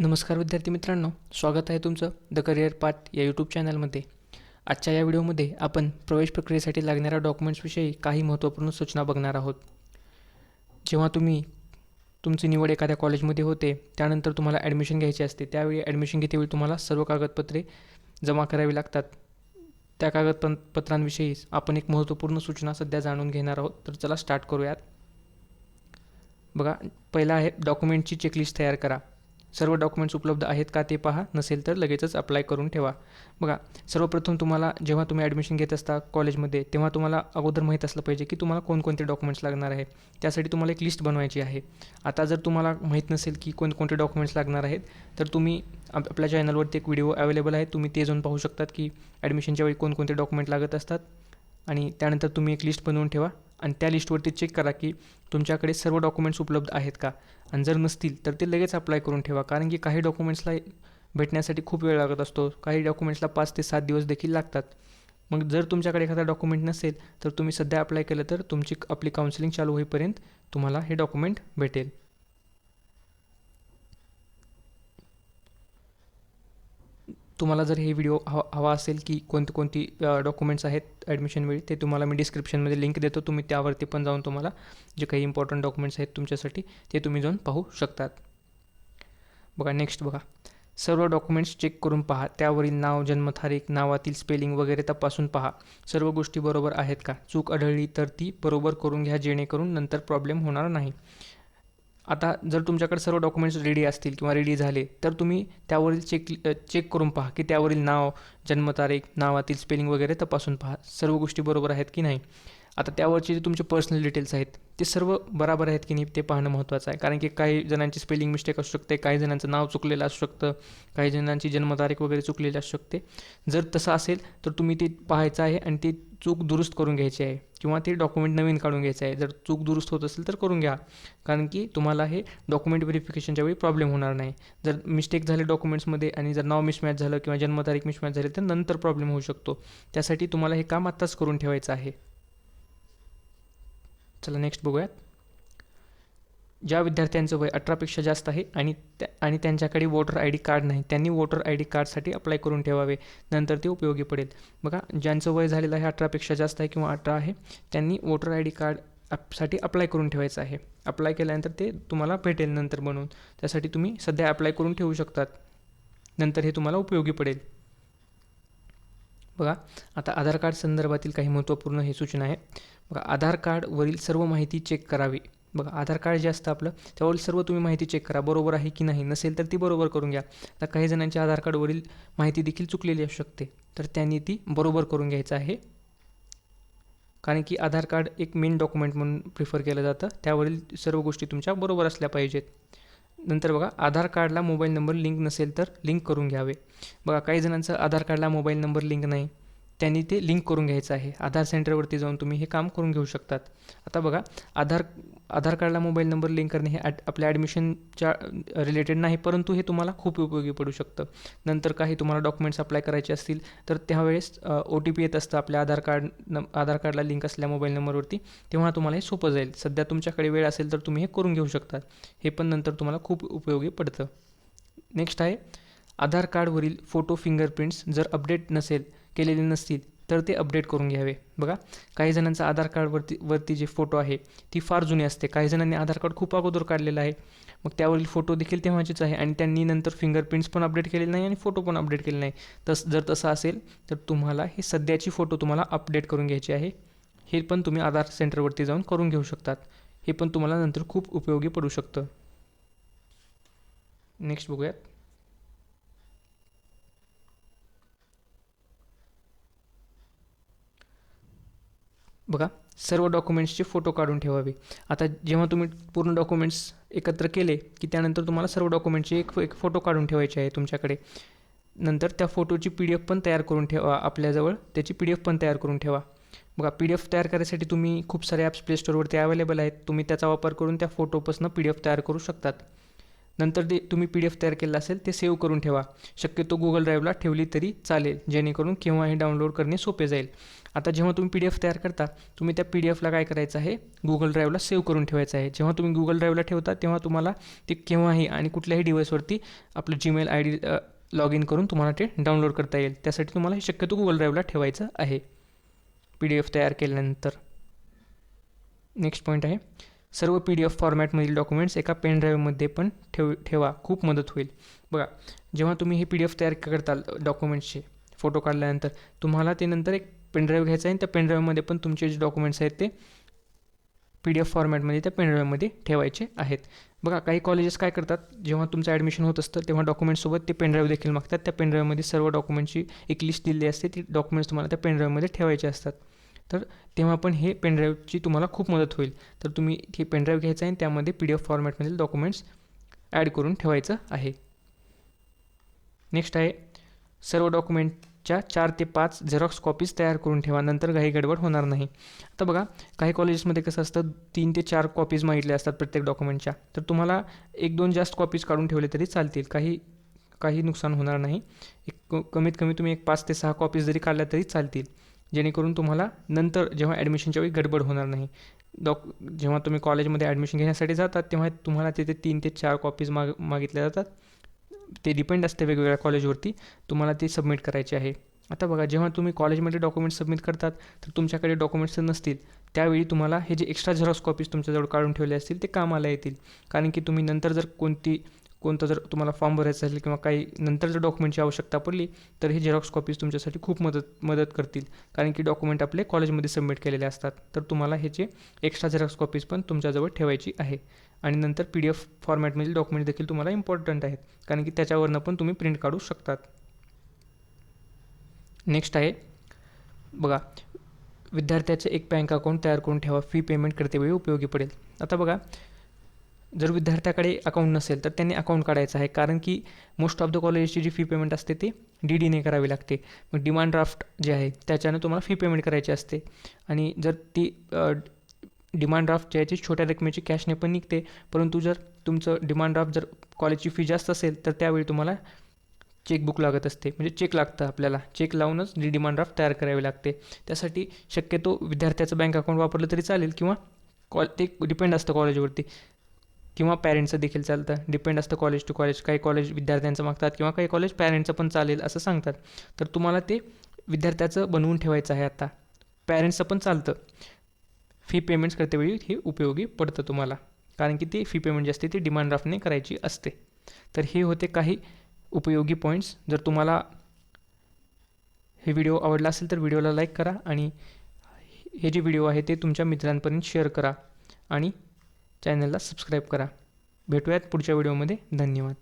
नमस्कार विद्यार्थी मित्रांनो स्वागत आहे तुमचं द करिअर पाथ या यूट्यूब चॅनलमध्ये आजच्या या व्हिडिओमध्ये आपण प्रवेश प्रक्रियेसाठी लागणाऱ्या डॉक्युमेंट्सविषयी काही महत्त्वपूर्ण सूचना बघणार आहोत. जेव्हा तुम्ही तुमची निवड एखाद्या कॉलेजमध्ये होते त्यानंतर तुम्हाला ॲडमिशन घ्यायची असते त्यावेळी ॲडमिशन घेतेवेळी तुम्हाला सर्व कागदपत्रे जमा करावी लागतात. त्या कागदप पत्रांविषयी आपण एक महत्त्वपूर्ण सूचना सध्या जाणून घेणार आहोत तर चला स्टार्ट करूयात. बघा पहिला आहे डॉक्युमेंटची चेकलिस्ट तयार करा. सर्व डॉक्युमेंट्स उपलब्ध आहेत का ते पहा. नसेल तर लगेचच अप्लाय करून ठेवा. बघा सर्वप्रथम तुम्हाला जेव्हा तुम्ही ॲडमिशन घेत असता कॉलेजमध्ये तेव्हा तुम्हाला अगोदर माहीत असलं पाहिजे की तुम्हाला कोणकोणते डॉक्युमेंट्स लागणार आहे त्यासाठी तुम्हाला एक लिस्ट बनवायची आहे. आता जर तुम्हाला माहीत नसेल की कोणकोणते डॉक्युमेंट्स लागणार आहेत तर तुम्ही आपल्या चॅनलवरती एक व्हिडिओ अवेलेबल आहे. तुम्ही ते जाऊन पाहू शकतात की ॲडमिशनच्या वेळी कोणकोणते डॉक्युमेंट लागत असतात. आणि त्यानंतर तुम्ही एक लिस्ट बनवून ठेवा. आणि त्या लिस्टवरती चेक करा की तुमच्याकडे सर्व डॉक्युमेंट्स उपलब्ध आहेत का? आणि जर नसतील तर ते लगेच अप्लाय करून ठेवा. कारण की काही डॉक्युमेंट्सला भेटण्यासाठी खूप वेळ लागत असतो. काही डॉक्युमेंट्सला पाच ते सात दिवस देखील लागतात. मग जर तुमच्याकडे एखादा डॉक्युमेंट नसेल तर तुम्ही सध्या अप्लाय केलं तर तुमची आपली काउन्सिलिंग चालू होईपर्यंत तुम्हाला हे डॉक्युमेंट भेटेल. तुम्हाला जर हे व्हिडिओ हवा हवा असेल की कोणती कोणती डॉक्युमेंट्स आहेत ॲडमिशनवेळी ते तुम्हाला मी डिस्क्रिप्शनमध्ये लिंक देतो. तुम्ही त्यावरती पण जाऊन तुम्हाला जे काही इम्पॉर्टंट डॉक्युमेंट्स आहेत तुमच्यासाठी ते तुम्ही जाऊन पाहू शकतात. बघा नेक्स्ट बघा. सर्व डॉक्युमेंट्स चेक करून पहा. त्यावरील नाव जन्मतारीख नावातील स्पेलिंग वगैरे तपासून पहा. सर्व गोष्टी बरोबर आहेत का? चूक आढळली तर ती बरोबर करून घ्या जेणेकरून नंतर प्रॉब्लेम होणार नाही. आता जर तुमच्याकडे सर्व डॉक्युमेंट्स रेडी असतील किंवा रेडी झाले तर तुम्ही त्यावरील चेक चेक करून पहा की त्यावरील नाव जन्मतारीख नावातील स्पेलिंग वगैरे तपासून पहा. सर्व गोष्टी बरोबर आहेत की नाही? आता त्यावरचे जे तुमचे पर्सनल डिटेल्स आहेत ते सर्व बरोबर आहेत की नाही ते पाहणं महत्त्वाचं आहे. कारण की काही जणांची स्पेलिंग मिस्टेक असू शकते काही जणांचं नाव चुकलेलं असू शकतं काही जणांची जन्मतारीख वगैरे चुकलेली असू शकते. जर तसं असेल तर तुम्ही ते पाहायचं आहे आणि ते चूक दुरुस्त करून घ्यायची आहे किंवा ते डॉक्युमेंट नवीन काढून घ्यायचं आहे. जर चूक दुरुस्त होत असेल तर करून घ्या. कारण की तुम्हाला हे डॉक्युमेंट व्हेरिफिकेशनच्या वेळी प्रॉब्लेम होणार नाही. जर मिस्टेक झाले डॉक्युमेंट्समध्ये आणि जर नाव मिसमॅच झालं किंवा जन्मतारीख मिसमॅच झाली तर नंतर प्रॉब्लेम होऊ शकतो. त्यासाठी तुम्हाला हे काम आत्ताच करून ठेवायचं आहे. चला नेक्स्ट बघूयात. ज्या विद्यार्थ्यांचं वय अठरापेक्षा जास्त आहे आणि त्या आणि त्यांच्याकडे वोटर आय डी कार्ड नाही त्यांनी वोटर आय डी कार्डसाठी अप्लाय करून ठेवावे नंतर ते उपयोगी पडेल. बघा ज्यांचं वय झालेलं आहे अठरापेक्षा जास्त आहे किंवा अठरा आहे त्यांनी वोटर आय डी कार्डसाठी अप्लाय करून ठेवायचं आहे. अप्लाय केल्यानंतर ते तुम्हाला भेटेल नंतर बनवून. त्यासाठी तुम्ही सध्या अप्लाय करून ठेवू शकतात. नंतर हे तुम्हाला उपयोगी पडेल. बघा आता आधार कार्ड संदर्भातील काही महत्त्वपूर्ण हे सूचना आहे बघा आधार कार्डवरील सर्व माहिती चेक करावी. बघा आधार कार्ड जे असतं आपलं त्यावरील सर्व तुम्ही माहिती चेक करा. बरोबर आहे की नाही? नसेल तर ती बरोबर करून घ्या. आता काही जणांच्या आधार कार्डवरील माहिती देखील चुकलेली असू शकते. तर त्यांनी ती बरोबर करून घ्यायचं आहे. कारण की आधार कार्ड एक मेन डॉक्युमेंट म्हणून प्रिफर केलं जातं. त्यावरील सर्व गोष्टी तुमच्या बरोबर असल्या पाहिजेत. नंतर बघा आधार कार्डला मोबाईल नंबर लिंक नसेल तर लिंक करून घ्यावे. बघा काही जणांचं आधार कार्डला मोबाईल नंबर लिंक नाही. त्यांनी ते लिंक करून घ्यायचं आहे. आधार सेंटरवरती जाऊन तुम्ही हे काम करून घेऊ शकतात. आता बघा आधार आधार कार्डला मोबाईल नंबर लिंक करणे हे ॲड आपल्या ॲडमिशनच्या रिलेटेड नाही परंतु हे तुम्हाला खूप उपयोगी पडू शकतं. नंतर काही तुम्हाला डॉक्युमेंट्स अप्लाय करायचे असतील तर त्यावेळेस ओ टी पी येत असतं आपल्या आधार कार्ड न आधार कार्डला लिंक असल्या मोबाईल नंबरवरती तेव्हा तुम्हाला हे सोपं जाईल. सध्या तुमच्याकडे वेळ असेल तर तुम्ही हे करून घेऊ शकतात हे पण नंतर तुम्हाला खूप उपयोगी पडतं. नेक्स्ट आहे आधार कार्डवरील फोटो फिंगरप्रिंट्स जर अपडेट नसेल केलेले नसतील तर ते अपडेट करून घ्यावे. बघा काही जणांचा आधार कार्डवरती वरती जे फोटो आहे ती फार जुनी असते. काही जणांनी आधार कार्ड खूप अगोदर काढलेलं आहे. मग त्यावरील फोटो देखील तेव्हाचेच आहे आणि त्यांनी नंतर फिंगरप्रिंट्स पण अपडेट केलेले नाही आणि फोटो पण अपडेट केले नाही. तस जर तसं असेल तर तुम्हाला हे सध्याची फोटो तुम्हाला अपडेट करून घ्यायची आहे. हे पण तुम्ही आधार सेंटरवरती जाऊन करून घेऊ शकतात. हे पण तुम्हाला नंतर खूप उपयोगी पडू शकतं. नेक्स्ट बघूयात. बघा सर्व डॉक्युमेंट्सचे फोटो काढून ठेवावे. आता जेव्हा तुम्ही पूर्ण डॉक्युमेंट्स एकत्र केले की त्यानंतर तुम्हाला सर्व डॉक्युमेंटचे एक एक फोटो काढून ठेवायचे आहे तुमच्याकडे. नंतर त्या फोटोची पी डी एफ पण तयार करून ठेवा आपल्याजवळ त्याची पी डी एफ पण तयार करून ठेवा. बघा पी डी एफ तयार करायसाठी तुम्ही खूप सारे ॲप्स प्ले स्टोअरवरती अवेलेबल आहेत. तुम्ही त्याचा वापर करून त्या फोटोपासून पी डी एफ तयार करू शकतात. नंतर ते तुम्ही पी डी एफ तयार केलं असेल ते सेव्ह करून ठेवा. शक्यतो गुगल ड्राईव्हला ठेवली तरी चालेल जेणेकरून केव्हाही डाउनलोड करणे सोपे जाईल. आता जेव्हा तुम्ही पी डी एफ तयार करता तुम्ही त्या पी डी एफला काय करायचं आहे? गुगल ड्राईव्हला सेव्ह करून ठेवायचं आहे. जेव्हा तुम्ही गुगल ड्राईव्हला ठेवता तेव्हा तुम्हाला ते केव्हाही आणि कुठल्याही डिव्हाइसवरती आपलं Gmail I D log in करून तुम्हाला ते डाउनलोड करता येईल. त्यासाठी तुम्हाला हे शक्यतो गुगल ड्राईव्हला ठेवायचं आहे. पी डी एफ तयार केल्यानंतर. नेक्स्ट पॉईंट आहे. सर्व पी डी एफ फॉर्मॅटमधील डॉक्युमेंट्स एका पेन ड्राईव्हमध्ये पण ठेव ठेवा. खूप मदत होईल. बघा जेव्हा तुम्ही हे पी डी एफ तयार करताल डॉक्युमेंट्सचे फोटो काढल्यानंतर तुम्हाला ते नंतर एक पेनड्राईव्ह घ्यायचा आहे आणि त्या पेनड्राईव्हमध्ये पण तुमचे जे डॉक्युमेंट्स आहेत ते पी डी एफ फॉर्मॅटमध्ये त्या पेनड्राईव्हमध्ये ठेवायचे आहेत. बघा काही कॉलेजेस काय करतात? जेव्हा तुमचं ॲडमिशन होत असतं तेव्हा डॉक्युमेंटसोबत ते पेनड्राईव्ह देखील मागतात. त्या पेनड्राईव्हमध्ये सर्व डॉक्युमेंटची एक लिस्ट दिलेली असते. ती डॉक्युमेंट्स तुम्हाला त्या पेनड्राईव्हमध्ये ठेवायचे असतात. तर तेव्हा पण हे पेनड्राईव्हची तुम्हाला खूप मदत होईल. तर तुम्ही हे पेनड्राईव्ह घ्यायचं आहे आणि त्यामध्ये पी डी एफ फॉर्मॅटमधील डॉक्युमेंट्स ॲड करून ठेवायचं आहे. नेक्स्ट आहे सर्व डॉक्युमेंट च्या चार ते पाच झेरॉक्स कॉपीज तयार करून ठेवा. नंतर काही गडबड होणार नाही. आता बघा काही कॉलेजेसमध्ये कसं असतं तीन ते चार कॉपीज मागितल्या असतात प्रत्येक डॉक्युमेंटच्या तर तुम्हाला एक दोन जास्त कॉपीज काढून ठेवले तरी चालतील. काही काही नुकसान होणार नाही. एक कमीत कमी तुम्ही एक पाच ते सहा कॉपीज जरी काढल्या तरी चालतील. जेणेकरून तुम्हाला नंतर जेव्हा ॲडमिशनच्या वेळी गडबड होणार नाही. डॉक जेव्हा तुम्ही कॉलेजमध्ये ॲडमिशन घेण्यासाठी जातात तेव्हा तुम्हाला तिथे तीन ते चार कॉपीज माग मागितल्या जातात. ते डिपेंड असते वेगवेगळ्या कॉलेजवरती तुम्हाला ते सबमिट करायचे आहे. आता बघा जेव्हा तुम्ही कॉलेजमध्ये डॉक्युमेंट्स सबमिट करतात तर तुमच्याकडे डॉक्युमेंट्स नसतील. त्यावेळी तुम्हाला हे जे एक्स्ट्रा झेरॉक्स कॉपीज तुमच्याजवळ काढून ठेवले असतील ते कामाला येतील. कारण की तुम्ही नंतर जर कोणती कोणता जर तुम्हाला फॉर्म भरायचा असेल किंवा काही नंतर जर डॉक्युमेंटची आवश्यकता पडली तर हे झेरॉक्स कॉपीज तुमच्यासाठी खूप मदत मदत करतील. कारण की डॉक्युमेंट आपले कॉलेजमध्ये सबमिट केलेले असतात. तर तुम्हाला ह्याचे एक्स्ट्रा झेरॉक्स कॉपीज पण तुमच्याजवळ ठेवायची आहे. आणि नंतर पी डी एफ फॉर्मॅटमधील डॉक्युमेंट देखील तुम्हाला इम्पॉर्टंट आहेत. कारण की त्याच्यावरनं पण तुम्ही प्रिंट काढू शकतात. नेक्स्ट आहे बघा विद्यार्थ्याचे एक बँक अकाउंट तयार करून ठेवा. फी पेमेंट करतेवेळी उपयोगी पडेल. आता बघा जर विद्यार्थ्याकडे अकाउंट नसेल तर त्यांनी अकाउंट काढायचं आहे. कारण की मोस्ट ऑफ द कॉलेजची जी फी पेमेंट असते ती डी डीने करावी लागते. मग डिमांड ड्राफ्ट जे आहे त्याच्यानं तुम्हाला फी पेमेंट करायची असते. आणि जर ती डिमांड ड्राफ्ट जे आहे छोट्या रकमेची कॅशने पण निघते. परंतु जर तुमचं डिमांड ड्राफ्ट जर कॉलेजची फी जास्त असेल तर त्यावेळी तुम्हाला चेकबुक लागत असते. म्हणजे चेक लागतं आपल्याला. चेक लावूनच डी डिमांड ड्राफ्ट तयार करावी लागते. त्यासाठी शक्यतो विद्यार्थ्याचं बँक अकाउंट वापरलं तरी चालेल किंवा कॉल ते डिपेंड असतं कॉलेजवरती किंवा पॅरेंट्सचं देखील चालतं. डिपेंड असतं कॉलेज टू कॉलेज काही कॉलेज विद्यार्थ्यांचं मागतात किंवा काही कॉलेज पॅरेंट्सचं पण चालेल असं सांगतात. तर तुम्हाला ते विद्यार्थ्याचं बनवून ठेवायचं आहे आता. पॅरेंट्सचं पण चालतं. फी पेमेंट्स करतेवेळी हे उपयोगी पडतं तुम्हाला. कारण की ती फी पेमेंट जी असते ती डिमांड ड्राफ्टने करायची असते. तर हे होते काही उपयोगी पॉईंट्स जर तुम्हाला हे व्हिडिओ आवडला असेल तर व्हिडिओला लाईक करा आणि हे जे व्हिडिओ आहे ते तुमच्या मित्रांपर्यंत शेअर करा. आणि चॅनलला सबस्क्राईब करा. भेटूयात पुढच्या व्हिडिओमध्ये. धन्यवाद.